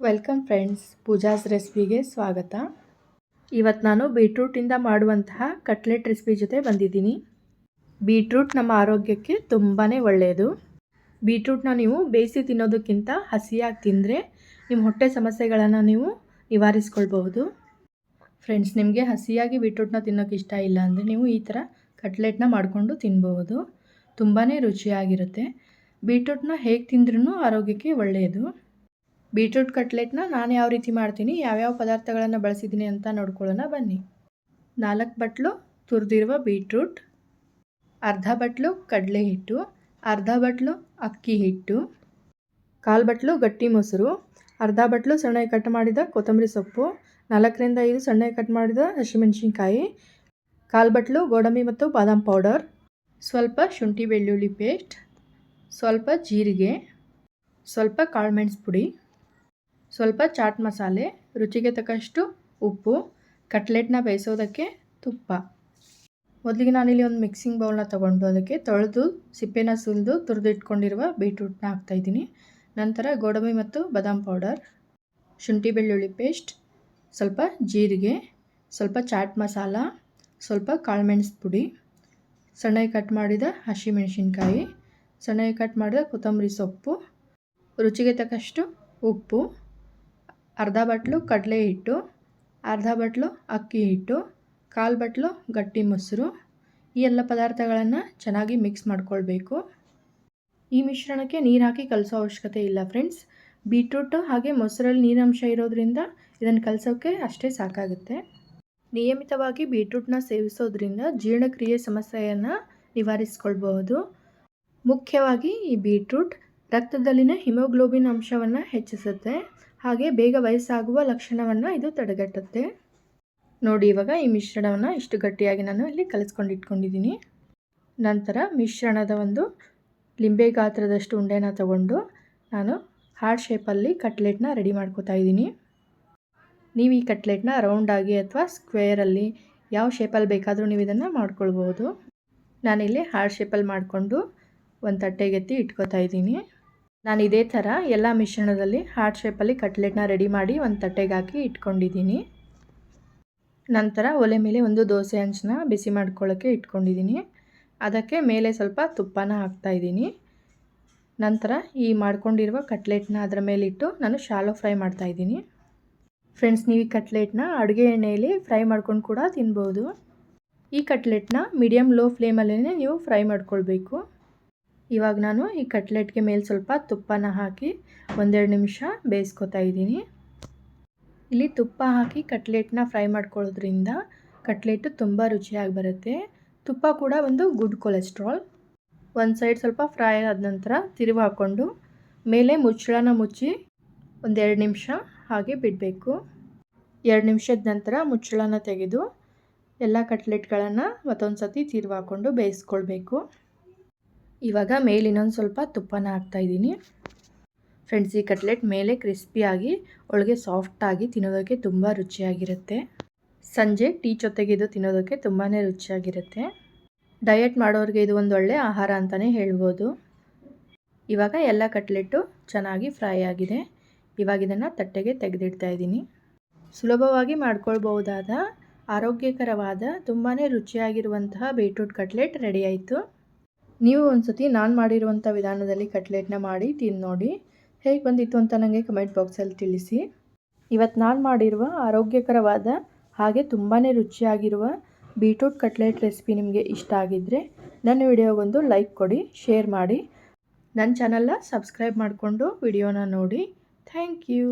Welcome friends, Pooja's ರೆಸಿಪಿಗೆ ಸ್ವಾಗತ. ಇವತ್ತು ನಾನು ಬೀಟ್ರೂಟಿಂದ ಮಾಡುವಂತಹ ಕಟ್ಲೆಟ್ ರೆಸಿಪಿ ಜೊತೆ ಬಂದಿದ್ದೀನಿ. ಬೀಟ್ರೂಟ್ ನಮ್ಮ ಆರೋಗ್ಯಕ್ಕೆ ತುಂಬಾ ಒಳ್ಳೆಯದು ಬೀಟ್ರೂಟ್ನ ನೀವು ಬೇಯಿಸಿ ತಿನ್ನೋದಕ್ಕಿಂತ ಹಸಿಯಾಗಿ ತಿಂದರೆ ನಿಮ್ಮ ಹೊಟ್ಟೆ ಸಮಸ್ಯೆಗಳನ್ನು ನೀವು ನಿವಾರಿಸ್ಕೊಳ್ಬಹುದು. ಫ್ರೆಂಡ್ಸ್, ನಿಮಗೆ ಹಸಿಯಾಗಿ ಬೀಟ್ರೂಟ್ನ ತಿನ್ನೋಕೆ ಇಷ್ಟ ಇಲ್ಲ ಅಂದರೆ ನೀವು ಈ ಥರ ಕಟ್ಲೆಟ್ನ ಮಾಡಿಕೊಂಡು ತಿನ್ಬಹುದು. ತುಂಬಾ ರುಚಿಯಾಗಿರುತ್ತೆ. ಬೀಟ್ರೂಟ್ನ ಹೇಗೆ ತಿಂದ್ರೂ ಆರೋಗ್ಯಕ್ಕೆ ಒಳ್ಳೆಯದು ಬೀಟ್ರೂಟ್ ಕಟ್ಲೆಟ್ನ ನಾನು ಯಾವ ರೀತಿ ಮಾಡ್ತೀನಿ, ಯಾವ್ಯಾವ ಪದಾರ್ಥಗಳನ್ನು ಬಳಸಿದ್ದೀನಿ ಅಂತ ನೋಡ್ಕೊಳ್ಳೋಣ ಬನ್ನಿ. ನಾಲ್ಕು ಬಟ್ಲು ತುರಿದಿರುವ ಬೀಟ್ರೂಟ್, ಅರ್ಧ ಬಟ್ಲು ಕಡಲೆ ಹಿಟ್ಟು, ಅರ್ಧ ಬಟ್ಲು ಅಕ್ಕಿ ಹಿಟ್ಟು, ಕಾಲು ಬಟ್ಲು ಗಟ್ಟಿ ಮೊಸರು, ಅರ್ಧ ಬಟ್ಲು ಸಣ್ಣ ಕಟ್ ಮಾಡಿದ ಕೊತ್ತಂಬರಿ ಸೊಪ್ಪು, ನಾಲ್ಕರಿಂದ ಐದು ಸಣ್ಣ ಕಟ್ ಮಾಡಿದ ಹಸಿಮೆಣಸಿನ್ಕಾಯಿ, ಕಾಲು ಬಟ್ಲು ಗೋಡಂಬಿ ಮತ್ತು ಬಾದಾಮ್ ಪೌಡರ್, ಸ್ವಲ್ಪ ಶುಂಠಿ ಬೆಳ್ಳುಳ್ಳಿ ಪೇಸ್ಟ್, ಸ್ವಲ್ಪ ಜೀರಿಗೆ, ಸ್ವಲ್ಪ ಕಾಳುಮೆಣಸು ಪುಡಿ. ಸ್ವಲ್ಪ ಚಾಟ್ ಮಸಾಲೆ, ರುಚಿಗೆ ತಕ್ಕಷ್ಟು ಉಪ್ಪು, ಕಟ್ಲೆಟ್ನ ಬೇಯಿಸೋದಕ್ಕೆ ತುಪ್ಪ. ಮೊದಲಿಗೆ ನಾನಿಲ್ಲಿ ಒಂದು ಮಿಕ್ಸಿಂಗ್ ಬೌಲ್ನ ತೊಗೊಂಡು ಅದಕ್ಕೆ ತೊಳೆದು, ಸಿಪ್ಪೆನ ಸುಲಿದು ತುರಿದಿಟ್ಕೊಂಡಿರುವ ಬೀಟ್ರೂಟ್ನ ಹಾಕ್ತಾಯಿದ್ದೀನಿ ನಂತರ ಗೋಡಂಬಿ ಮತ್ತು ಬದಾಮ್ ಪೌಡರ್, ಶುಂಠಿ ಬೆಳ್ಳುಳ್ಳಿ ಪೇಸ್ಟ್, ಸ್ವಲ್ಪ ಜೀರಿಗೆ, ಸ್ವಲ್ಪ ಚಾಟ್ ಮಸಾಲ, ಸ್ವಲ್ಪ ಕಾಳುಮೆಣಸು ಪುಡಿ, ಸಣ್ಣಗೆ ಕಟ್ ಮಾಡಿದ ಹಸಿಮೆಣಸಿನ್ಕಾಯಿ, ಸಣ್ಣಗೆ ಕಟ್ ಮಾಡಿದ ಕೊತ್ತಂಬರಿ ಸೊಪ್ಪು, ರುಚಿಗೆ ತಕ್ಕಷ್ಟು ಉಪ್ಪು ಅರ್ಧ ಬಟ್ಲು ಕಡಲೆ ಹಿಟ್ಟು, ಅರ್ಧ ಬಟ್ಲು ಅಕ್ಕಿ ಹಿಟ್ಟು, ಕಾಲು ಬಟ್ಲು ಗಟ್ಟಿ ಮೊಸರು. ಈ ಎಲ್ಲ ಪದಾರ್ಥಗಳನ್ನು ಚೆನ್ನಾಗಿ ಮಿಕ್ಸ್ ಮಾಡ್ಕೊಳ್ಬೇಕು. ಈ ಮಿಶ್ರಣಕ್ಕೆ ನೀರು ಹಾಕಿ ಕಲಸೋ ಅವಶ್ಯಕತೆ ಇಲ್ಲ ಫ್ರೆಂಡ್ಸ್. ಬೀಟ್ರೂಟ್ ಹಾಗೆ ಮೊಸರಲ್ಲಿ ನೀರಂಶ ಇರೋದ್ರಿಂದ ಇದನ್ನು ಕಲಸೋಕ್ಕೆ ಅಷ್ಟೇ ಸಾಕಾಗುತ್ತೆ. ನಿಯಮಿತವಾಗಿ ಬೀಟ್ರೂಟ್ನ ಸೇವಿಸೋದ್ರಿಂದ ಜೀರ್ಣಕ್ರಿಯೆ ಸಮಸ್ಯೆಯನ್ನು ನಿವಾರಿಸ್ಕೊಳ್ಬಹುದು. ಮುಖ್ಯವಾಗಿ ಈ ಬೀಟ್ರೂಟ್ ರಕ್ತದಲ್ಲಿನ ಹಿಮೋಗ್ಲೋಬಿನ್ ಅಂಶವನ್ನು ಹೆಚ್ಚಿಸುತ್ತೆ. ಹಾಗೆ ಬೇಗ ವಯಸ್ಸಾಗುವ ಲಕ್ಷಣವನ್ನು ಇದು ತಡೆಗಟ್ಟುತ್ತೆ. ನೋಡಿ, ಇವಾಗ ಈ ಮಿಶ್ರಣವನ್ನು ಇಷ್ಟು ಗಟ್ಟಿಯಾಗಿ ನಾನು ಇಲ್ಲಿ ಕಲಿಸ್ಕೊಂಡು ಇಟ್ಕೊಂಡಿದ್ದೀನಿ. ನಂತರ ಮಿಶ್ರಣದ ಒಂದು ಲಿಂಬೆ ಗಾತ್ರದಷ್ಟು ಉಂಡೆನ ತಗೊಂಡು ನಾನು ಹಾರ್ಡ್ ಶೇಪಲ್ಲಿ ಕಟ್ಲೆಟ್ನ ರೆಡಿ ಮಾಡ್ಕೋತಾ ಇದ್ದೀನಿ. ನೀವು ಈ ಕಟ್ಲೆಟ್ನ ರೌಂಡಾಗಿ ಅಥವಾ ಸ್ಕ್ವೇರಲ್ಲಿ ಯಾವ ಶೇಪಲ್ಲಿ ಬೇಕಾದರೂ ನೀವು ಇದನ್ನು ಮಾಡ್ಕೊಳ್ಬೋದು ನಾನಿಲ್ಲಿ ಹಾರ್ಡ್ ಶೇಪಲ್ಲಿ ಮಾಡಿಕೊಂಡು ಒಂದು ತಟ್ಟೆಗೆತ್ತಿ ಇಟ್ಕೋತಾ ಇದ್ದೀನಿ. ನಾನು ಇದೇ ಥರ ಎಲ್ಲ ಮಿಶ್ರಣದಲ್ಲಿ ಹಾರ್ಟ್ ಶೇಪಲ್ಲಿ ಕಟ್ಲೆಟ್ನ ರೆಡಿ ಮಾಡಿ ಒಂದು ತಟ್ಟೆಗೆ ಹಾಕಿ ಇಟ್ಕೊಂಡಿದ್ದೀನಿ ನಂತರ ಒಲೆ ಮೇಲೆ ಒಂದು ದೋಸೆ ಹಂಚನ್ನ ಬಿಸಿ ಮಾಡ್ಕೊಳ್ಳೋಕ್ಕೆ ಇಟ್ಕೊಂಡಿದ್ದೀನಿ ಅದಕ್ಕೆ ಮೇಲೆ ಸ್ವಲ್ಪ ತುಪ್ಪನ ಹಾಕ್ತಾಯಿದ್ದೀನಿ ನಂತರ ಈ ಮಾಡ್ಕೊಂಡಿರುವ ಕಟ್ಲೆಟ್ನ ಅದರ ಮೇಲಿಟ್ಟು ನಾನು ಶಾಲೋ ಫ್ರೈ ಮಾಡ್ತಾಯಿದ್ದೀನಿ ಫ್ರೆಂಡ್ಸ್ ನೀವು ಈ ಕಟ್ಲೆಟ್ನ ಅಡುಗೆ ಎಣ್ಣೆಯಲ್ಲಿ ಫ್ರೈ ಮಾಡ್ಕೊಂಡು ಕೂಡ ತಿನ್ಬೋದು. ಈ ಕಟ್ಲೆಟ್ನ ಮೀಡಿಯಮ್ ಲೋ ಫ್ಲೇಮಲ್ಲೇ ನೀವು ಫ್ರೈ ಮಾಡ್ಕೊಳ್ಬೇಕು. ಇವಾಗ ನಾನು ಈ ಕಟ್ಲೆಟ್ಗೆ ಮೇಲೆ ಸ್ವಲ್ಪ ತುಪ್ಪನ ಹಾಕಿ ಒಂದೆರಡು ನಿಮಿಷ ಬೇಯಿಸ್ಕೊತಾ ಇದ್ದೀನಿ. ಇಲ್ಲಿ ತುಪ್ಪ ಹಾಕಿ ಕಟ್ಲೆಟ್ನ ಫ್ರೈ ಮಾಡ್ಕೊಳ್ಳೋದ್ರಿಂದ ಕಟ್ಲೆಟು ತುಂಬ ರುಚಿಯಾಗಿ ಬರುತ್ತೆ. ತುಪ್ಪ ಕೂಡ ಒಂದು ಗುಡ್ ಕೊಲೆಸ್ಟ್ರಾಲ್. ಒಂದು ಸೈಡ್ ಸ್ವಲ್ಪ ಫ್ರೈ ಆದ ನಂತರ ತಿರುವು ಹಾಕ್ಕೊಂಡು ಮೇಲೆ ಮುಚ್ಚಳನ ಮುಚ್ಚಿ ಒಂದೆರಡು ನಿಮಿಷ ಹಾಗೆ ಬಿಡಬೇಕು. ಎರಡು ನಿಮಿಷದ ನಂತರ ಮುಚ್ಚಳನ ತೆಗೆದು ಎಲ್ಲ ಕಟ್ಲೆಟ್ಗಳನ್ನು ಮತ್ತೊಂದು ಸತಿ ತಿರುವು ಹಾಕ್ಕೊಂಡು ಬೇಯಿಸ್ಕೊಳ್ಬೇಕು. ಇವಾಗ ಮೇಲೆ ಇನ್ನೊಂದು ಸ್ವಲ್ಪ ತುಪ್ಪನ ಹಾಕ್ತಾಯಿದ್ದೀನಿ ಫ್ರೆಂಡ್ಸ್ ಈ ಕಟ್ಲೆಟ್ ಮೇಲೆ ಕ್ರಿಸ್ಪಿಯಾಗಿ ಒಳಗೆ ಸಾಫ್ಟಾಗಿ ತಿನ್ನೋದಕ್ಕೆ ತುಂಬ ರುಚಿಯಾಗಿರುತ್ತೆ. ಸಂಜೆ ಟೀ ಜೊತೆಗೆ ಇದು ತಿನ್ನೋದಕ್ಕೆ ತುಂಬಾ ರುಚಿಯಾಗಿರುತ್ತೆ. ಡಯಟ್ ಮಾಡೋರಿಗೆ ಇದು ಒಂದು ಒಳ್ಳೆ ಆಹಾರ ಅಂತಲೇ ಹೇಳ್ಬೋದು. ಇವಾಗ ಎಲ್ಲ ಕಟ್ಲೆಟ್ಟು ಚೆನ್ನಾಗಿ ಫ್ರೈ ಆಗಿದೆ. ಇವಾಗ ಇದನ್ನು ತಟ್ಟೆಗೆ ತೆಗೆದಿಡ್ತಾ ಇದ್ದೀನಿ. ಸುಲಭವಾಗಿ ಮಾಡ್ಕೊಳ್ಬಹುದಾದ, ಆರೋಗ್ಯಕರವಾದ ತುಂಬಾ ರುಚಿಯಾಗಿರುವಂತಹ ಬೀಟ್ರೂಟ್ ಕಟ್ಲೆಟ್ ರೆಡಿ ಆಯಿತು. ನೀವು ಒಂದು ಸತಿ ನಾನು ಮಾಡಿರುವಂಥ ವಿಧಾನದಲ್ಲಿ ಕಟ್ಲೆಟ್ನ ಮಾಡಿ ತಿಂದು ನೋಡಿ. ಹೇಗೆ ಬಂದಿತ್ತು ಅಂತ ನನಗೆ ಕಮೆಂಟ್ ಬಾಕ್ಸಲ್ಲಿ ತಿಳಿಸಿ. ಇವತ್ತು ನಾನು ಮಾಡಿರುವ ಆರೋಗ್ಯಕರವಾದ, ಹಾಗೆ ತುಂಬಾ ರುಚಿಯಾಗಿರುವ ಬೀಟ್ರೂಟ್ ಕಟ್ಲೆಟ್ ರೆಸಿಪಿ ನಿಮಗೆ ಇಷ್ಟ ಆಗಿದ್ದರೆ ನನ್ನ ವಿಡಿಯೋಗೊಂದು ಲೈಕ್ ಕೊಡಿ, ಶೇರ್ ಮಾಡಿ. ನನ್ನ ಚಾನಲ್ನ ಸಬ್ಸ್ಕ್ರೈಬ್ ಮಾಡಿಕೊಂಡು ವಿಡಿಯೋನ ನೋಡಿ. Thank you.